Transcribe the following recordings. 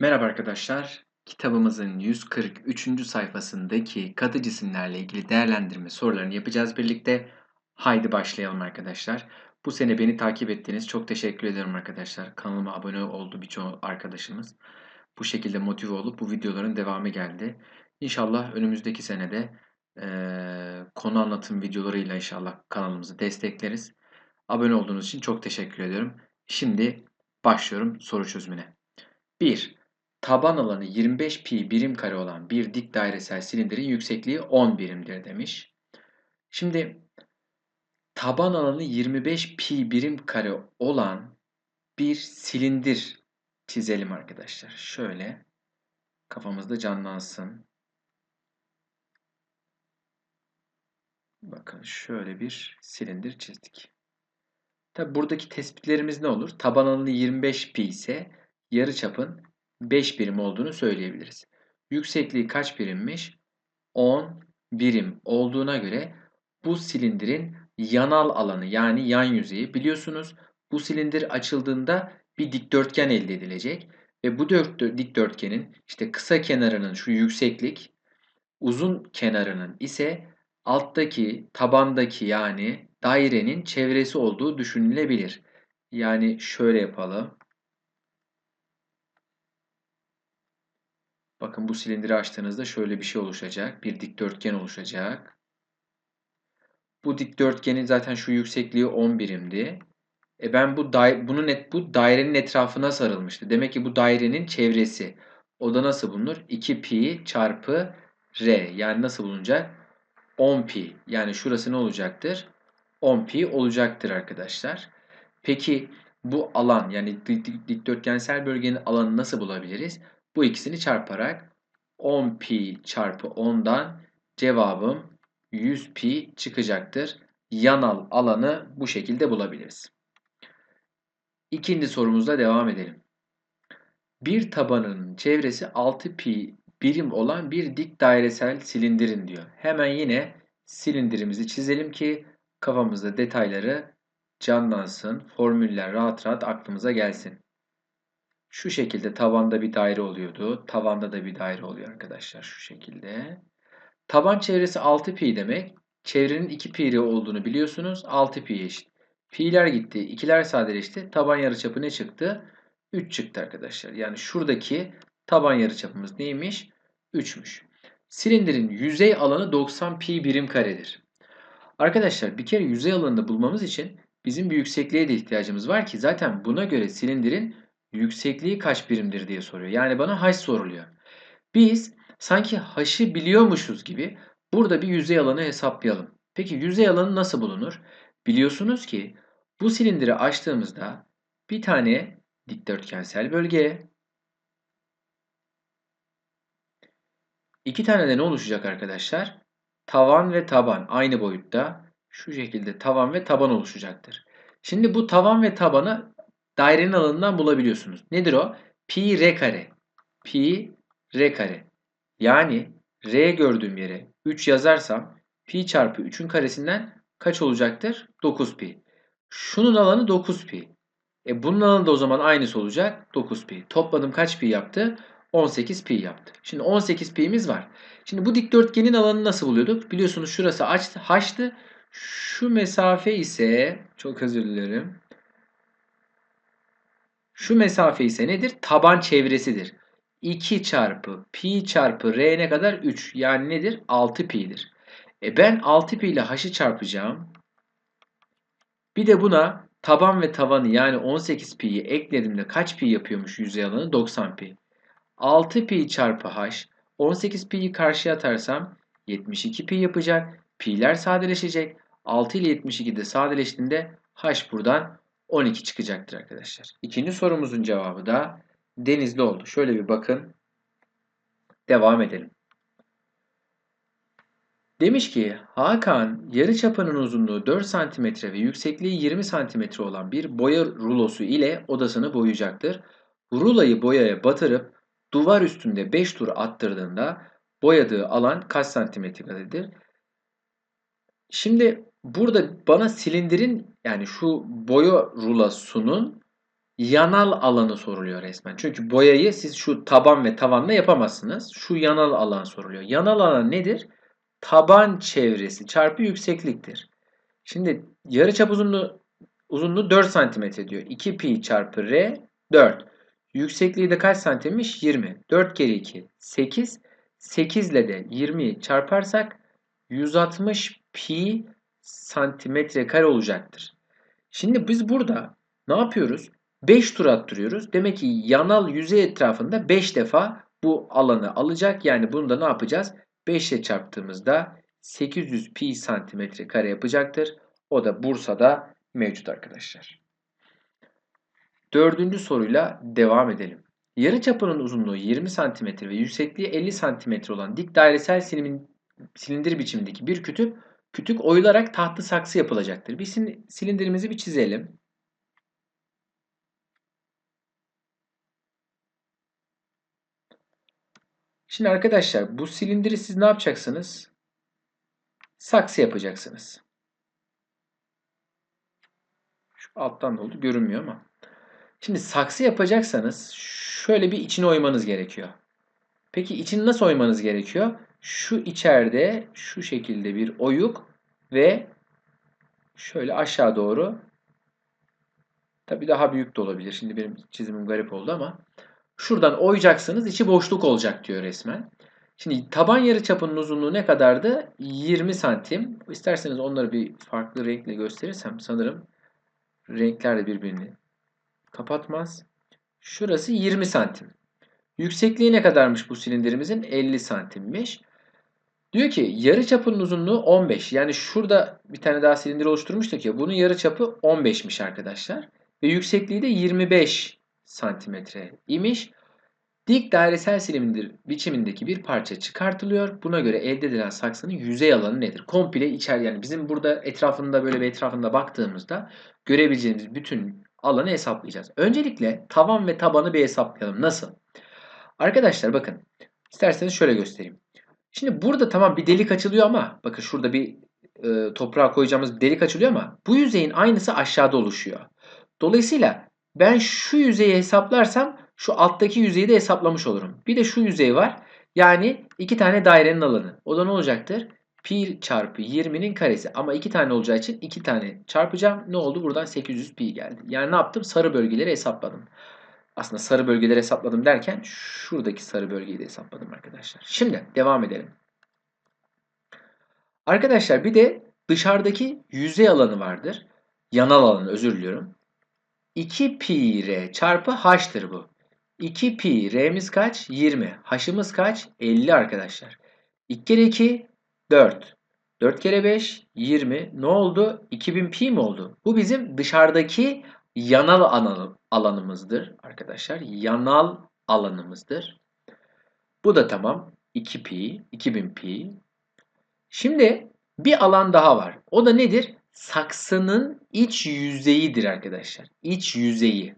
Merhaba arkadaşlar. Kitabımızın 143. sayfasındaki katı cisimlerle ilgili değerlendirme sorularını yapacağız birlikte. Haydi başlayalım arkadaşlar. Bu sene beni takip ettiğiniz çok teşekkür ederim arkadaşlar. Kanalıma abone oldu birçok arkadaşımız. Bu şekilde motive olup bu videoların devamı geldi. İnşallah önümüzdeki senede eee, konu anlatım videolarıyla inşallah kanalımızı destekleriz. Abone olduğunuz için çok teşekkür ediyorum. Şimdi başlıyorum soru çözümüne. 1. Taban alanı 25 pi birim kare olan bir dik dairesel silindirin yüksekliği 10 birimdir demiş. Şimdi taban alanı 25 pi birim kare olan bir silindir çizelim arkadaşlar. Şöyle kafamızda canlansın. Bakın şöyle bir silindir çizdik. Tabi buradaki tespitlerimiz ne olur? Taban alanı 25 pi ise yarıçapın 5 birim olduğunu söyleyebiliriz. Yüksekliği kaç birimmiş? 10 birim olduğuna göre bu silindirin yanal alanı yani yan yüzeyi biliyorsunuz bu silindir açıldığında bir dikdörtgen elde edilecek ve bu dikdörtgenin işte kısa kenarının şu yükseklik uzun kenarının ise alttaki tabandaki yani dairenin çevresi olduğu düşünülebilir. Yani şöyle yapalım. Bakın bu silindiri açtığınızda şöyle bir şey oluşacak. Bir dikdörtgen oluşacak. Bu dikdörtgenin zaten şu yüksekliği 10 birimdi. E ben bu bunun et, bu dairenin etrafına sarılmıştı. Demek ki bu dairenin çevresi. O da nasıl bulunur? 2 pi çarpı r. Yani nasıl bulunacak? 10 pi. Yani şurası ne olacaktır? 10 pi olacaktır arkadaşlar. Peki bu alan yani dikdörtgensel bölgenin alanını nasıl bulabiliriz? Bu ikisini çarparak 10 pi çarpı 10'dan cevabım 100 pi çıkacaktır. Yanal alanı bu şekilde bulabiliriz. İkinci sorumuzla devam edelim. Bir tabanın çevresi 6 pi birim olan bir dik dairesel silindirin diyor. Hemen yine silindirimizi çizelim ki kafamızda detayları canlansın, formüller rahat rahat aklımıza gelsin. Şu şekilde tavanda bir daire oluyordu. Tavanda da bir daire oluyor arkadaşlar şu şekilde. Taban çevresi 6 pi demek. Çevrenin 2 pi olduğunu biliyorsunuz. 6 pi eşit. Pi'ler gitti. 2'ler sadeleşti. Taban yarıçapı ne çıktı? 3 çıktı arkadaşlar. Yani şuradaki taban yarıçapımız neymiş? 3'müş. Silindirin yüzey alanı 90 pi birim karedir. Arkadaşlar bir kere yüzey alanını bulmamız için bizim bir yüksekliğe de ihtiyacımız var ki zaten buna göre silindirin yüksekliği kaç birimdir diye soruyor. Yani bana h soruluyor. Biz sanki h'ı biliyormuşuz gibi burada bir yüzey alanı hesaplayalım. Peki yüzey alanı nasıl bulunur? Biliyorsunuz ki bu silindiri açtığımızda bir tane dikdörtgensel bölge, iki tane de ne oluşacak arkadaşlar? Tavan ve taban aynı boyutta şu şekilde tavan ve taban oluşacaktır. Şimdi bu tavan ve tabanı dairenin alanından bulabiliyorsunuz. Nedir o? Pi r kare. Pi r kare. Yani r gördüğüm yere 3 yazarsam pi çarpı 3'ün karesinden kaç olacaktır? 9 pi. Şunun alanı 9 pi. E bunun alanı da o zaman aynısı olacak. 9 pi. Topladım kaç pi yaptı? 18 pi yaptı. Şimdi 18 pi'miz var. Şimdi bu dikdörtgenin alanını nasıl buluyorduk? Biliyorsunuz şurası h'tı. Şu mesafe ise çok özür dilerim. Şu mesafe ise nedir? Taban çevresidir. 2 çarpı pi çarpı r ne kadar? 3. Yani nedir? 6 pi'dir. E ben 6 pi ile h'ı çarpacağım. Bir de buna taban ve tavanı yani 18 pi'yi eklediğimde kaç pi yapıyormuş yüzey alanı? 90 pi. 6 pi çarpı h 18 pi'yi karşıya atarsam 72 pi yapacak. Pi'ler sadeleşecek. 6 ile 72 de sadeleştiğinde h buradan 12 çıkacaktır arkadaşlar. İkinci sorumuzun cevabı da denizli oldu. Şöyle bir bakın. Devam edelim. Demiş ki Hakan yarı çapının uzunluğu 4 cm ve yüksekliği 20 cm olan bir boya rulosu ile odasını boyayacaktır. Rulayı boyaya batırıp duvar üstünde 5 tur attırdığında boyadığı alan kaç santimetredir? Şimdi burada bana silindirin yani şu boya rulosunun yanal alanı soruluyor resmen. Çünkü boyayı siz şu taban ve tavanla yapamazsınız. Şu yanal alan soruluyor. Yanal alan nedir? Taban çevresi çarpı yüksekliktir. Şimdi yarıçap uzunluğu uzunluğu 4 cm diyor. 2 pi çarpı r 4. Yüksekliği de kaç santimmiş? 20. 4 kere 2 8. 8 ile de 20'yi çarparsak 160 pi santimetre kare olacaktır. Şimdi biz burada ne yapıyoruz? 5 tur attırıyoruz. Demek ki yanal yüzey etrafında 5 defa bu alanı alacak. Yani bunu da ne yapacağız? 5 ile çarptığımızda 800 pi santimetre kare yapacaktır. O da Bursa'da mevcut arkadaşlar. Dördüncü soruyla devam edelim. Yarı çapının uzunluğu 20 cm ve yüksekliği 50 cm olan dik dairesel silindir biçimindeki bir kütük, kütük oyularak tahtlı saksı yapılacaktır. Bir silindirimizi bir çizelim. Şimdi arkadaşlar bu silindiri siz ne yapacaksınız? Saksı yapacaksınız. Şu alttan da oldu görünmüyor ama. Şimdi saksı yapacaksanız şöyle bir içine oymanız gerekiyor. Peki içini nasıl oymanız gerekiyor? Şu içeride şu şekilde bir oyuk ve şöyle aşağı doğru tabi daha büyük de olabilir. Şimdi benim çizimim garip oldu ama şuradan oyacaksınız içi boşluk olacak diyor resmen. Şimdi taban yarı çapının uzunluğu ne kadardı? 20 santim. İsterseniz onları bir farklı renkle gösterirsem sanırım renkler de birbirini kapatmaz. Şurası 20 santim. Yüksekliği ne kadarmış bu silindirimizin? 50 santimmiş. Diyor ki yarı çapının uzunluğu 15. Yani şurada bir tane daha silindir oluşturmuştuk ya. Bunun yarı çapı 15'miş arkadaşlar. Ve yüksekliği de 25 santimetre imiş. Dik dairesel silindir biçimindeki bir parça çıkartılıyor. Buna göre elde edilen saksının yüzey alanı nedir? Komple içer yani bizim burada etrafında böyle bir etrafında baktığımızda görebileceğimiz bütün alanı hesaplayacağız. Öncelikle tavan ve tabanı bir hesaplayalım. Nasıl? Arkadaşlar bakın. İsterseniz şöyle göstereyim. Şimdi burada tamam bir delik açılıyor ama bakın şurada bir e, toprağa koyacağımız bir delik açılıyor ama bu yüzeyin aynısı aşağıda oluşuyor. Dolayısıyla ben şu yüzeyi hesaplarsam şu alttaki yüzeyi de hesaplamış olurum. Bir de şu yüzey var. Yani iki tane dairenin alanı. O da ne olacaktır? Pi çarpı 20'nin karesi. Ama iki tane olacağı için iki tane çarpacağım. Ne oldu? Buradan 800 pi geldi. Yani ne yaptım? Sarı bölgeleri hesapladım. Aslında sarı bölgeleri hesapladım derken şuradaki sarı bölgeyi de hesapladım arkadaşlar. Şimdi devam edelim. Arkadaşlar bir de dışarıdaki yüzey alanı vardır. Yanal alanı özür diliyorum. 2 pi r çarpı h'tır bu. 2 pi r'miz kaç? 20. H'ımız kaç? 50 arkadaşlar. 2 kere 2 4. 4 kere 5 20. Ne oldu? 2000 pi mi oldu? Bu bizim dışarıdaki yanal alanımızdır arkadaşlar. Yanal alanımızdır. Bu da tamam. 2 pi, 2000 pi. Şimdi bir alan daha var. O da nedir? Saksının iç yüzeyidir arkadaşlar. İç yüzeyi.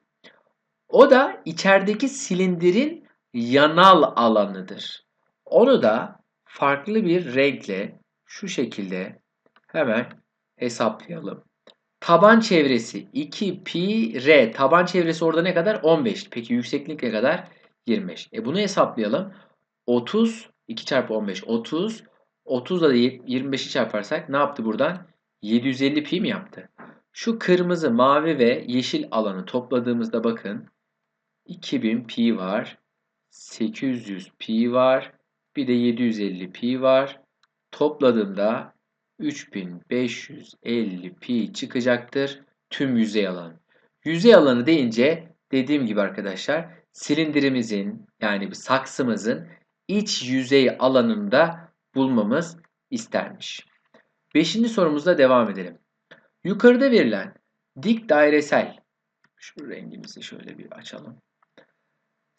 O da içerideki silindirin yanal alanıdır. Onu da farklı bir renkle şu şekilde hemen hesaplayalım. Taban çevresi 2 pi r. Taban çevresi orada ne kadar? 15. Peki yükseklik ne kadar? 25. E bunu hesaplayalım. 30 2 çarpı 15 30. 30 da 25'i çarparsak ne yaptı buradan? 750 pi mi yaptı? Şu kırmızı, mavi ve yeşil alanı topladığımızda bakın 2000 pi var. 800 pi var. Bir de 750 pi var. Topladığımda 3550 pi çıkacaktır tüm yüzey alanı. Yüzey alanı deyince dediğim gibi arkadaşlar silindirimizin yani bir saksımızın iç yüzey alanında bulmamız istermiş. Beşinci sorumuzda devam edelim. Yukarıda verilen dik dairesel şu rengimizi şöyle bir açalım.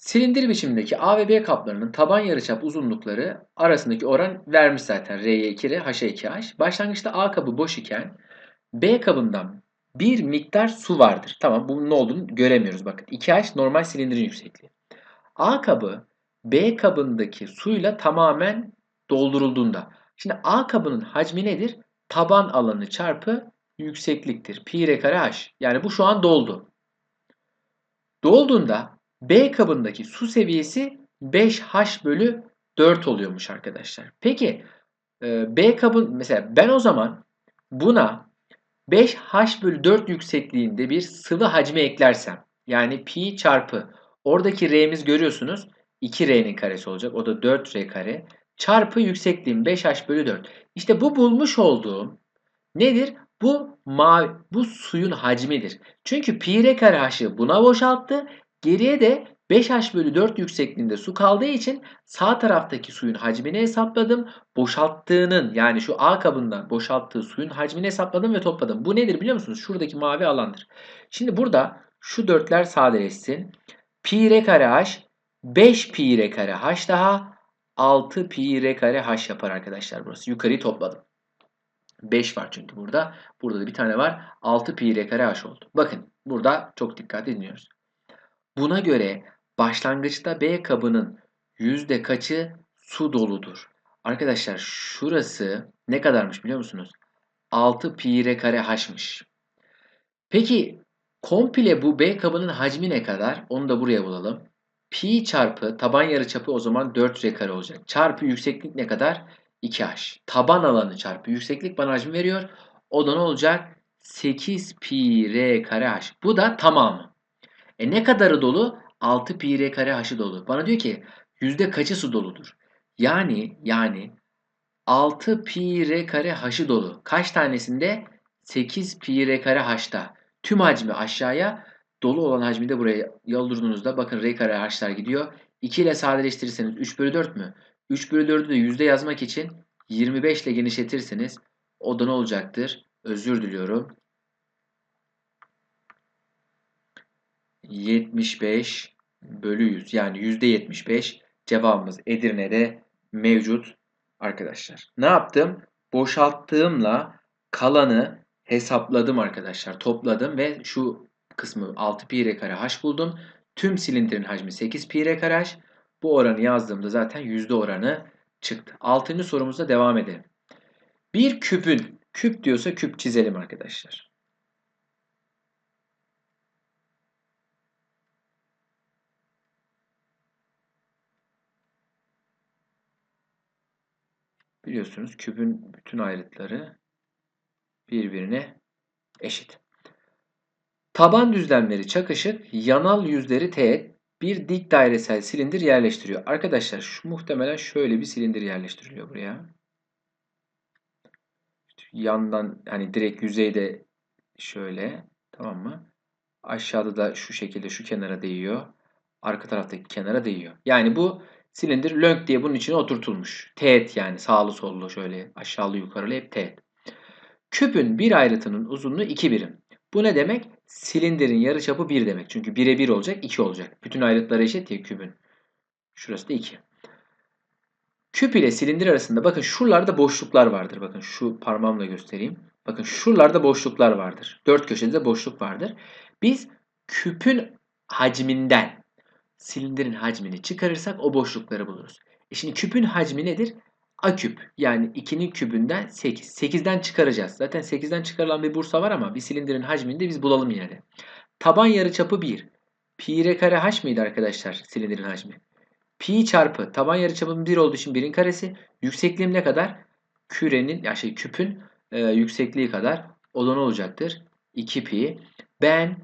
Silindir biçimindeki A ve B kaplarının taban yarıçap uzunlukları arasındaki oran vermiş zaten R'ye 2R, H'e 2H. Başlangıçta A kabı boş iken B kabından bir miktar su vardır. Tamam bunun ne olduğunu göremiyoruz bakın. 2H normal silindirin yüksekliği. A kabı B kabındaki suyla tamamen doldurulduğunda. Şimdi A kabının hacmi nedir? Taban alanı çarpı yüksekliktir. Pi r kare h. Yani bu şu an doldu. Dolduğunda B kabındaki su seviyesi 5H bölü 4 oluyormuş arkadaşlar. Peki e, B kabın mesela ben o zaman buna 5H bölü 4 yüksekliğinde bir sıvı hacmi eklersem yani pi çarpı oradaki R'miz görüyorsunuz 2R'nin karesi olacak. O da 4R kare çarpı yüksekliğim 5H bölü 4. İşte bu bulmuş olduğum nedir? Bu mavi, bu suyun hacmidir. Çünkü pi r kare h'ı buna boşalttı. Geriye de 5h bölü 4 yüksekliğinde su kaldığı için sağ taraftaki suyun hacmini hesapladım. Boşalttığının yani şu A kabından boşalttığı suyun hacmini hesapladım ve topladım. Bu nedir biliyor musunuz? Şuradaki mavi alandır. Şimdi burada şu dörtler sadeleşsin. Pi r kare h 5 pi r kare h daha 6 pi r kare h yapar arkadaşlar burası. Yukarıyı topladım. 5 var çünkü burada. Burada da bir tane var. 6 pi r kare h oldu. Bakın burada çok dikkat dinliyoruz. Buna göre başlangıçta B kabının yüzde kaçı su doludur? Arkadaşlar şurası ne kadarmış biliyor musunuz? 6 pi r kare h'mış. Peki komple bu B kabının hacmi ne kadar? Onu da buraya bulalım. Pi çarpı taban yarıçapı o zaman 4 r kare olacak. Çarpı yükseklik ne kadar? 2h. Taban alanı çarpı yükseklik bana hacmi veriyor. O da ne olacak? 8 pi r kare h. Bu da tamamı. E ne kadarı dolu? 6 pi r kare h'ı dolu. Bana diyor ki yüzde kaçı su doludur? Yani yani 6 pi r kare h'ı dolu. Kaç tanesinde? 8 pi r kare h'ta. Tüm hacmi aşağıya dolu olan hacmi de buraya yoldurduğunuzda bakın r kare h'lar gidiyor. 2 ile sadeleştirirseniz 3 bölü 4 mü? 3 bölü 4'ü de yüzde yazmak için 25 ile genişletirseniz o da ne olacaktır? Özür diliyorum. 75 bölü 100 yani yüzde 75 cevabımız Edirne'de mevcut arkadaşlar. Ne yaptım? Boşalttığımla kalanı hesapladım arkadaşlar. Topladım ve şu kısmı 6 pi r kare h buldum. Tüm silindirin hacmi 8 pi r kare h. Bu oranı yazdığımda zaten yüzde oranı çıktı. Altıncı sorumuzda devam edelim. Bir küpün, küp diyorsa küp çizelim arkadaşlar. Biliyorsunuz küpün bütün ayrıtları birbirine eşit. Taban düzlemleri çakışık, yanal yüzleri teğet bir dik dairesel silindir yerleştiriyor. Arkadaşlar şu muhtemelen şöyle bir silindir yerleştiriliyor buraya. yandan hani direkt yüzeyde şöyle tamam mı? Aşağıda da şu şekilde şu kenara değiyor. Arka taraftaki kenara değiyor. Yani bu silindir lönk diye bunun içine oturtulmuş. Teğet yani sağlı sollu şöyle aşağılı yukarılı hep teğet. Küpün bir ayrıtının uzunluğu 2 birim. Bu ne demek? Silindirin yarıçapı 1 demek. Çünkü 1'e 1 olacak 2 olacak. Bütün ayrıtları eşit ya kübün. Şurası da 2. Küp ile silindir arasında bakın şuralarda boşluklar vardır. Bakın şu parmağımla göstereyim. Bakın şuralarda boşluklar vardır. Dört köşede de boşluk vardır. Biz küpün hacminden silindirin hacmini çıkarırsak o boşlukları buluruz. E şimdi küpün hacmi nedir? A küp yani 2'nin kübünden 8. 8'den çıkaracağız. Zaten 8'den çıkarılan bir bursa var ama bir silindirin hacmini de biz bulalım yine de. Taban yarıçapı 1. Pi r kare h mıydı arkadaşlar silindirin hacmi? Pi çarpı taban yarıçapım 1 olduğu için 1'in karesi. Yüksekliğim ne kadar? Kürenin ya şey küpün e, yüksekliği kadar. O da olacaktır? 2 pi. Ben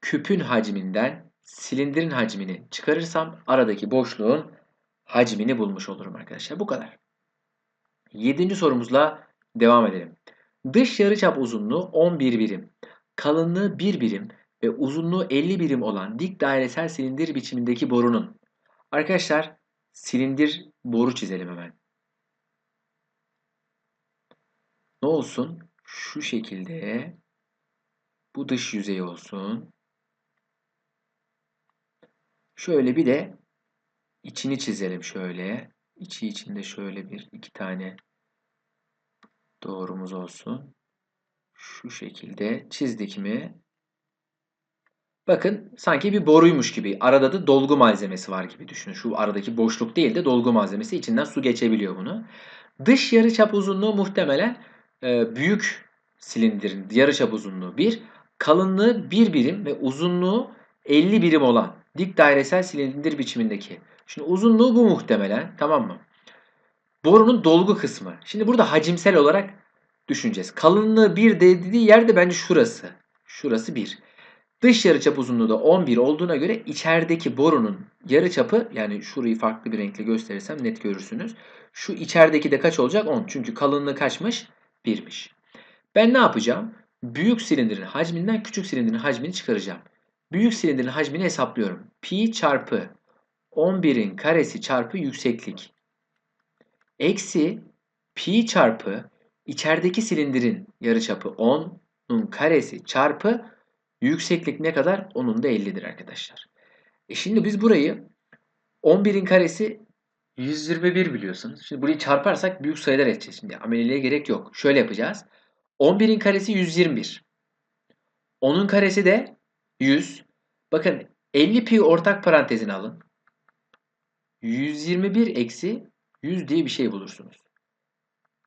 küpün hacminden silindirin hacmini çıkarırsam aradaki boşluğun hacmini bulmuş olurum arkadaşlar. Bu kadar. Yedinci sorumuzla devam edelim. Dış yarıçap uzunluğu 11 birim, kalınlığı 1 birim ve uzunluğu 50 birim olan dik dairesel silindir biçimindeki borunun arkadaşlar silindir boru çizelim hemen. Ne olsun? Şu şekilde bu dış yüzey olsun. Şöyle bir de içini çizelim şöyle. İçi içinde şöyle bir iki tane doğrumuz olsun. Şu şekilde çizdik mi? Bakın sanki bir boruymuş gibi. Arada da dolgu malzemesi var gibi düşünün. Şu aradaki boşluk değil de dolgu malzemesi. içinden su geçebiliyor bunu. Dış yarıçap uzunluğu muhtemelen e, büyük silindirin yarıçap uzunluğu 1. Kalınlığı 1 birim ve uzunluğu 50 birim olan dik dairesel silindir biçimindeki. Şimdi uzunluğu bu muhtemelen. Tamam mı? Borunun dolgu kısmı. Şimdi burada hacimsel olarak düşüneceğiz. Kalınlığı 1 dediği yerde bence şurası. Şurası 1. Dış yarıçap uzunluğu da 11 olduğuna göre içerideki borunun yarıçapı yani şurayı farklı bir renkle gösterirsem net görürsünüz. Şu içerideki de kaç olacak? 10. Çünkü kalınlığı kaçmış? 1'miş. Ben ne yapacağım? Büyük silindirin hacminden küçük silindirin hacmini çıkaracağım. Büyük silindirin hacmini hesaplıyorum. Pi çarpı 11'in karesi çarpı yükseklik. Eksi pi çarpı içerideki silindirin yarıçapı 10'un karesi çarpı yükseklik ne kadar? Onun da 50'dir arkadaşlar. E şimdi biz burayı 11'in karesi 121 biliyorsunuz. Şimdi burayı çarparsak büyük sayılar edeceğiz. Şimdi ameliyeye gerek yok. Şöyle yapacağız. 11'in karesi 121. 10'un karesi de 100. Bakın 50 pi ortak parantezine alın. 121 eksi 100 diye bir şey bulursunuz.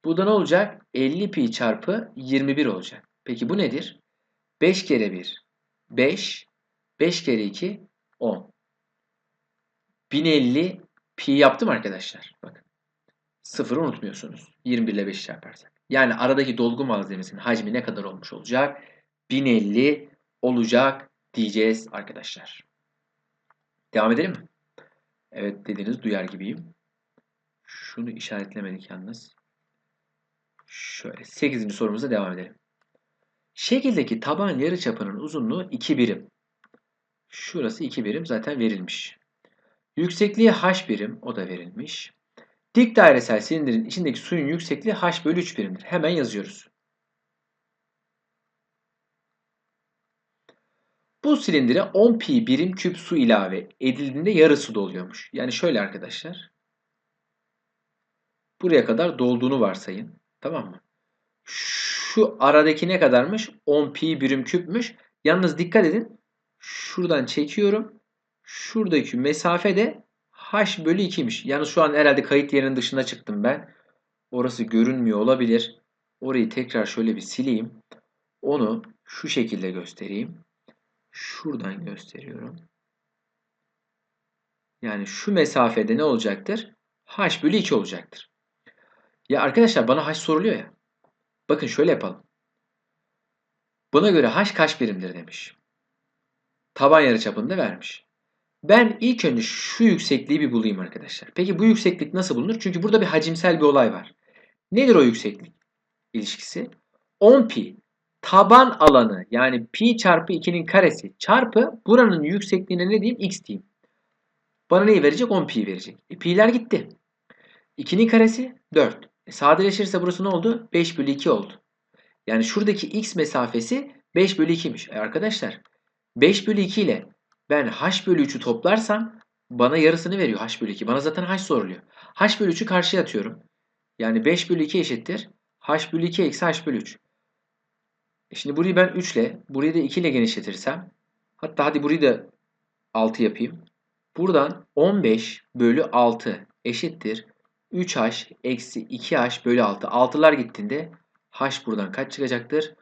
Bu da ne olacak? 50 pi çarpı 21 olacak. Peki bu nedir? 5 kere 1 5 5 kere 2 10 1050 pi yaptım arkadaşlar. Bakın. Sıfırı unutmuyorsunuz. 21 ile 5 çarparsak. Yani aradaki dolgu malzemesinin hacmi ne kadar olmuş olacak? 1050 olacak diyeceğiz arkadaşlar. Devam edelim mi? Evet dediğiniz duyar gibiyim. Şunu işaretlemedik yalnız. Şöyle 8. sorumuza devam edelim. Şekildeki taban yarıçapının uzunluğu 2 birim. Şurası 2 birim zaten verilmiş. Yüksekliği h birim o da verilmiş. Dik dairesel silindirin içindeki suyun yüksekliği h bölü 3 birimdir. Hemen yazıyoruz. Bu silindire 10 pi birim küp su ilave edildiğinde yarısı doluyormuş. Yani şöyle arkadaşlar. Buraya kadar dolduğunu varsayın. Tamam mı? Şu aradaki ne kadarmış? 10 pi birim küpmüş. Yalnız dikkat edin. Şuradan çekiyorum. Şuradaki mesafe de h bölü 2'ymiş. Yani şu an herhalde kayıt yerinin dışına çıktım ben. Orası görünmüyor olabilir. Orayı tekrar şöyle bir sileyim. Onu şu şekilde göstereyim. Şuradan gösteriyorum. Yani şu mesafede ne olacaktır? h bölü 2 olacaktır. Ya arkadaşlar bana h soruluyor ya. Bakın şöyle yapalım. Buna göre h kaç birimdir demiş. Taban yarıçapını da vermiş. Ben ilk önce şu yüksekliği bir bulayım arkadaşlar. Peki bu yükseklik nasıl bulunur? Çünkü burada bir hacimsel bir olay var. Nedir o yükseklik ilişkisi? 10 pi taban alanı yani pi çarpı 2'nin karesi çarpı buranın yüksekliğine ne diyeyim? x diyeyim. Bana neyi verecek? 10 pi verecek. E, pi'ler gitti. 2'nin karesi 4. E, sadeleşirse burası ne oldu? 5 bölü 2 oldu. Yani şuradaki x mesafesi 5 bölü 2'ymiş. E arkadaşlar 5 bölü 2 ile ben h bölü 3'ü toplarsam bana yarısını veriyor h bölü 2. Bana zaten h soruluyor. h bölü 3'ü karşıya atıyorum. Yani 5 bölü 2 eşittir. h bölü 2 eksi h bölü 3. E şimdi burayı ben 3 ile, burayı da 2 ile genişletirsem, hatta hadi burayı da 6 yapayım. Buradan 15 bölü 6 eşittir. 3h eksi 2h bölü 6. 6'lar gittiğinde h buradan kaç çıkacaktır?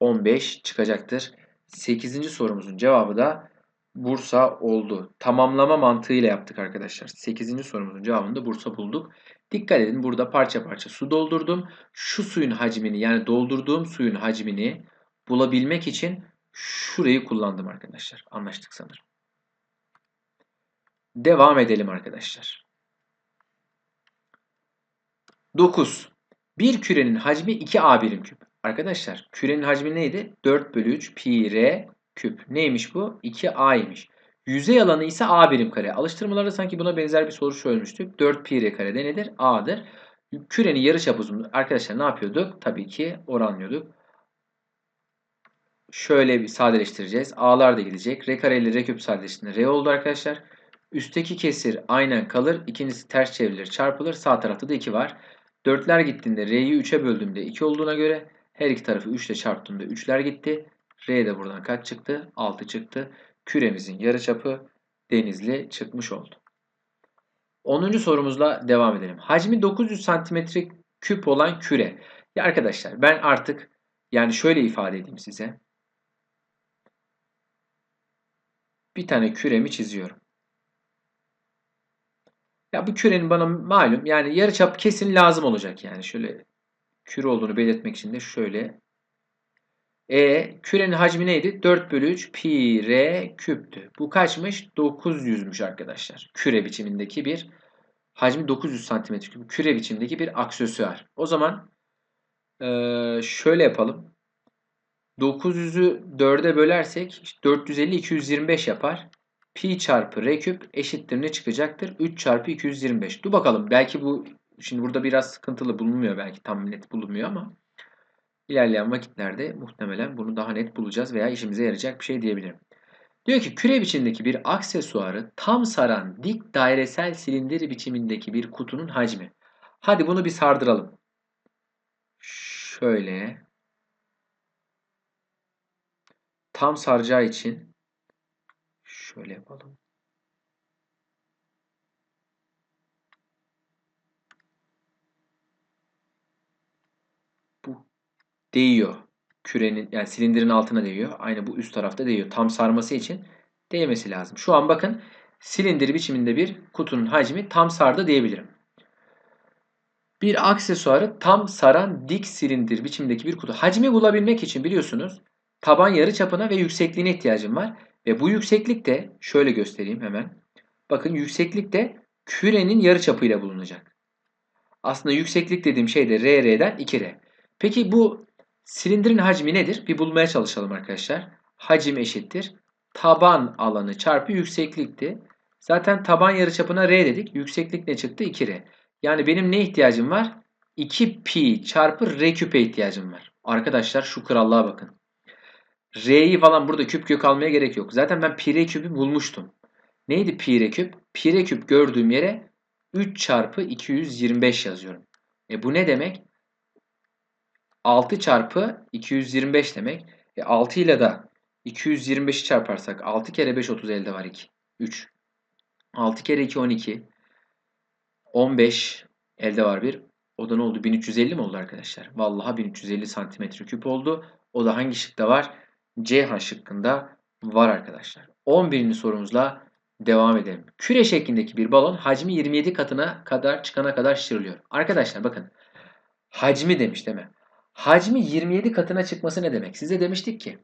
15 çıkacaktır. 8. sorumuzun cevabı da Bursa oldu. Tamamlama mantığıyla yaptık arkadaşlar. 8. sorumuzun cevabını da Bursa bulduk. Dikkat edin burada parça parça su doldurdum. Şu suyun hacmini yani doldurduğum suyun hacmini bulabilmek için şurayı kullandım arkadaşlar. Anlaştık sanırım. Devam edelim arkadaşlar. 9. Bir kürenin hacmi 2A birim küp. Arkadaşlar kürenin hacmi neydi? 4 bölü 3 pi r küp. Neymiş bu? 2A'ymış. Yüzey alanı ise A birim kare. Alıştırmalarda sanki buna benzer bir soru çözmüştük. 4 pi r kare de nedir? A'dır. Kürenin yarıçap uzunluğu. Arkadaşlar ne yapıyorduk? Tabii ki oranlıyorduk. Şöyle bir sadeleştireceğiz. A'lar da gidecek. R kare ile R küp sadeleştiğinde R oldu arkadaşlar. Üstteki kesir aynen kalır. İkincisi ters çevrilir çarpılır. Sağ tarafta da 2 var. Dörtler gittiğinde R'yi 3'e böldüğümde 2 olduğuna göre her iki tarafı 3 ile çarptığımda 3'ler gitti. R de buradan kaç çıktı? 6 çıktı. Küremizin yarıçapı denizli çıkmış oldu. 10. sorumuzla devam edelim. Hacmi 900 cm küp olan küre. Ya arkadaşlar ben artık yani şöyle ifade edeyim size. bir tane küremi çiziyorum. Ya bu kürenin bana malum yani yarıçap kesin lazım olacak yani şöyle küre olduğunu belirtmek için de şöyle e kürenin hacmi neydi? 4 bölü 3 pi r küptü. Bu kaçmış? 900'müş arkadaşlar. Küre biçimindeki bir hacmi 900 santimetre küp. Küre biçimindeki bir aksesuar. O zaman e, şöyle yapalım. 900'ü 4'e bölersek 450 225 yapar. Pi çarpı r küp eşittir ne çıkacaktır? 3 çarpı 225. Dur bakalım. Belki bu şimdi burada biraz sıkıntılı bulunmuyor belki tam net bulunmuyor ama ilerleyen vakitlerde muhtemelen bunu daha net bulacağız veya işimize yarayacak bir şey diyebilirim. Diyor ki küre biçimindeki bir aksesuarı tam saran dik dairesel silindir biçimindeki bir kutunun hacmi. Hadi bunu bir sardıralım. Şöyle tam saracağı için şöyle yapalım. Bu değiyor. Kürenin yani silindirin altına değiyor. Aynı bu üst tarafta değiyor. Tam sarması için değmesi lazım. Şu an bakın silindir biçiminde bir kutunun hacmi tam sardı diyebilirim. Bir aksesuarı tam saran dik silindir biçimindeki bir kutu. Hacmi bulabilmek için biliyorsunuz taban yarı çapına ve yüksekliğine ihtiyacım var. Ve bu yükseklik de şöyle göstereyim hemen. Bakın yükseklik de kürenin yarı çapıyla bulunacak. Aslında yükseklik dediğim şey de RR'den 2R. Peki bu silindirin hacmi nedir? Bir bulmaya çalışalım arkadaşlar. Hacim eşittir. Taban alanı çarpı yükseklikti. Zaten taban yarıçapına R dedik. Yükseklik ne çıktı? 2R. Yani benim ne ihtiyacım var? 2 pi çarpı R küpe ihtiyacım var. Arkadaşlar şu krallığa bakın. R'yi falan burada küp kök almaya gerek yok. Zaten ben pi R küpü bulmuştum. Neydi pi R küp? Pi R küp gördüğüm yere 3 çarpı 225 yazıyorum. E bu ne demek? 6 çarpı 225 demek. E 6 ile de 225'i çarparsak 6 kere 5 30 elde var 2. 3. 6 kere 2 12. 15 elde var 1. O da ne oldu? 1350 mi oldu arkadaşlar? Vallahi 1350 santimetre küp oldu. O da hangi şıkta var? C şıkkında var arkadaşlar. 11. sorumuzla devam edelim. Küre şeklindeki bir balon hacmi 27 katına kadar çıkana kadar şişiriliyor. Arkadaşlar bakın. Hacmi demiş değil mi? Hacmi 27 katına çıkması ne demek? Size demiştik ki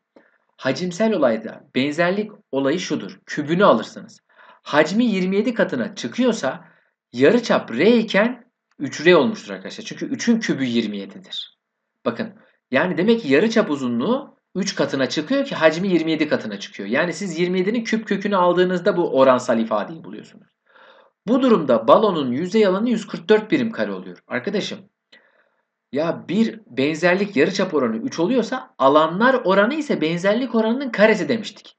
hacimsel olayda benzerlik olayı şudur. Kübünü alırsınız. Hacmi 27 katına çıkıyorsa yarıçap R iken 3R olmuştur arkadaşlar. Çünkü 3'ün kübü 27'dir. Bakın yani demek ki yarıçap uzunluğu 3 katına çıkıyor ki hacmi 27 katına çıkıyor. Yani siz 27'nin küp kökünü aldığınızda bu oransal ifadeyi buluyorsunuz. Bu durumda balonun yüzey alanı 144 birim kare oluyor. Arkadaşım ya bir benzerlik yarıçap oranı 3 oluyorsa alanlar oranı ise benzerlik oranının karesi demiştik.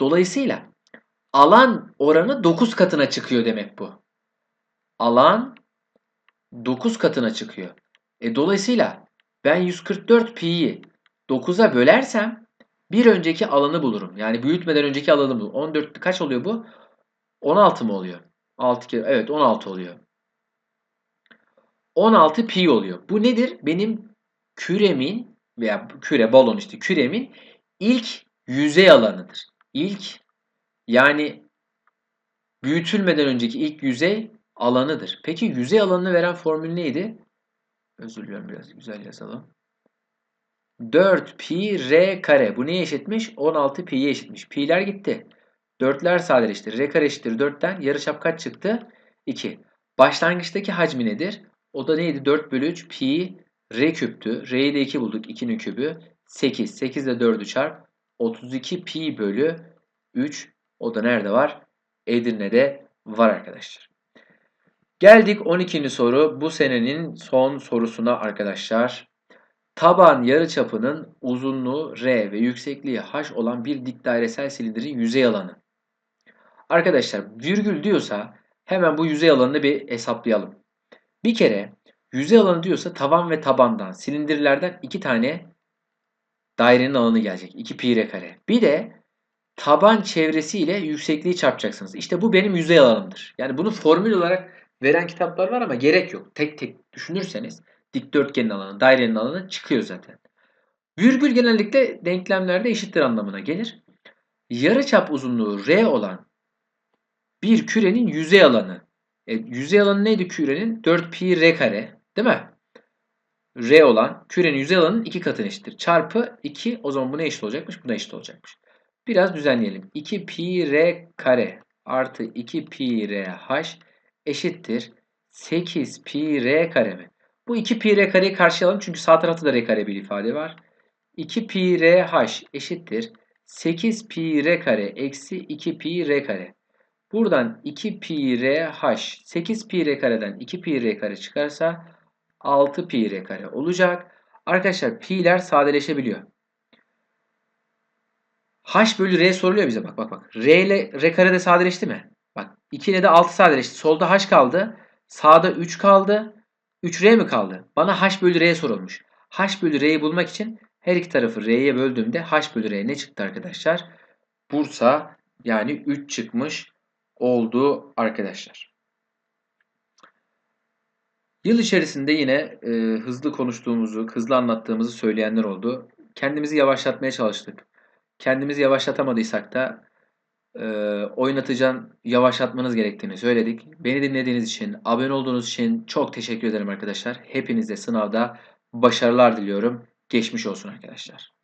Dolayısıyla alan oranı 9 katına çıkıyor demek bu. Alan 9 katına çıkıyor. E dolayısıyla ben 144 pi'yi 9'a bölersem bir önceki alanı bulurum. Yani büyütmeden önceki alanı bulurum. 14 kaç oluyor bu? 16 mı oluyor? 6 kere evet 16 oluyor. 16 pi oluyor. Bu nedir? Benim küremin veya küre balon işte küremin ilk yüzey alanıdır. İlk yani büyütülmeden önceki ilk yüzey alanıdır. Peki yüzey alanını veren formül neydi? Özür diliyorum biraz güzel yazalım. 4 pi r kare. Bu neye eşitmiş? 16 pi'ye eşitmiş. Pi'ler gitti. 4'ler sadeleştir. R kare eşittir 4'ten. Yarıçap kaç çıktı? 2. Başlangıçtaki hacmi nedir? O da neydi? 4 bölü 3 pi r küptü. R'yi de 2 bulduk. 2'nin kübü. 8. 8 ile 4'ü çarp. 32 pi bölü 3. O da nerede var? Edirne'de var arkadaşlar. Geldik 12. soru. Bu senenin son sorusuna arkadaşlar. Taban yarıçapının uzunluğu r ve yüksekliği h olan bir dik dairesel silindirin yüzey alanı. Arkadaşlar virgül diyorsa hemen bu yüzey alanını bir hesaplayalım. Bir kere yüzey alanı diyorsa taban ve tabandan silindirlerden iki tane dairenin alanı gelecek. 2 pi r kare. Bir de taban çevresiyle yüksekliği çarpacaksınız. İşte bu benim yüzey alanımdır. Yani bunu formül olarak veren kitaplar var ama gerek yok. Tek tek düşünürseniz dikdörtgenin alanı, dairenin alanı çıkıyor zaten. Virgül genellikle denklemlerde eşittir anlamına gelir. Yarıçap uzunluğu R olan bir kürenin yüzey alanı. E, yüzey alanı neydi kürenin? 4 pi R kare. Değil mi? R olan kürenin yüzey alanının iki katına eşittir. Çarpı 2 o zaman buna eşit olacakmış. Buna eşit olacakmış. Biraz düzenleyelim. 2 pi R kare artı 2 pi R H eşittir. 8 pi R kare mi? Bu 2 pi R kareyi karşılayalım çünkü sağ tarafta da R kare bir ifade var. 2 pi R H eşittir. 8 pi R kare eksi 2 pi R kare. Buradan 2 pi R H 8 pi R kareden 2 pi R kare çıkarsa 6 pi R kare olacak. Arkadaşlar pi'ler sadeleşebiliyor. H bölü R soruluyor bize bak bak bak. R ile R kare de sadeleşti mi? Bak 2 ile de 6 sadeleşti. Solda H kaldı. Sağda 3 kaldı. 3R mi kaldı? Bana H bölü R sorulmuş. H bölü R'yi bulmak için her iki tarafı R'ye böldüğümde H bölü R ne çıktı arkadaşlar? Bursa yani 3 çıkmış oldu arkadaşlar. Yıl içerisinde yine e, hızlı konuştuğumuzu, hızlı anlattığımızı söyleyenler oldu. Kendimizi yavaşlatmaya çalıştık. Kendimizi yavaşlatamadıysak da e, oynatıcan yavaşlatmanız gerektiğini söyledik. Beni dinlediğiniz için, abone olduğunuz için çok teşekkür ederim arkadaşlar. Hepinize sınavda başarılar diliyorum. Geçmiş olsun arkadaşlar.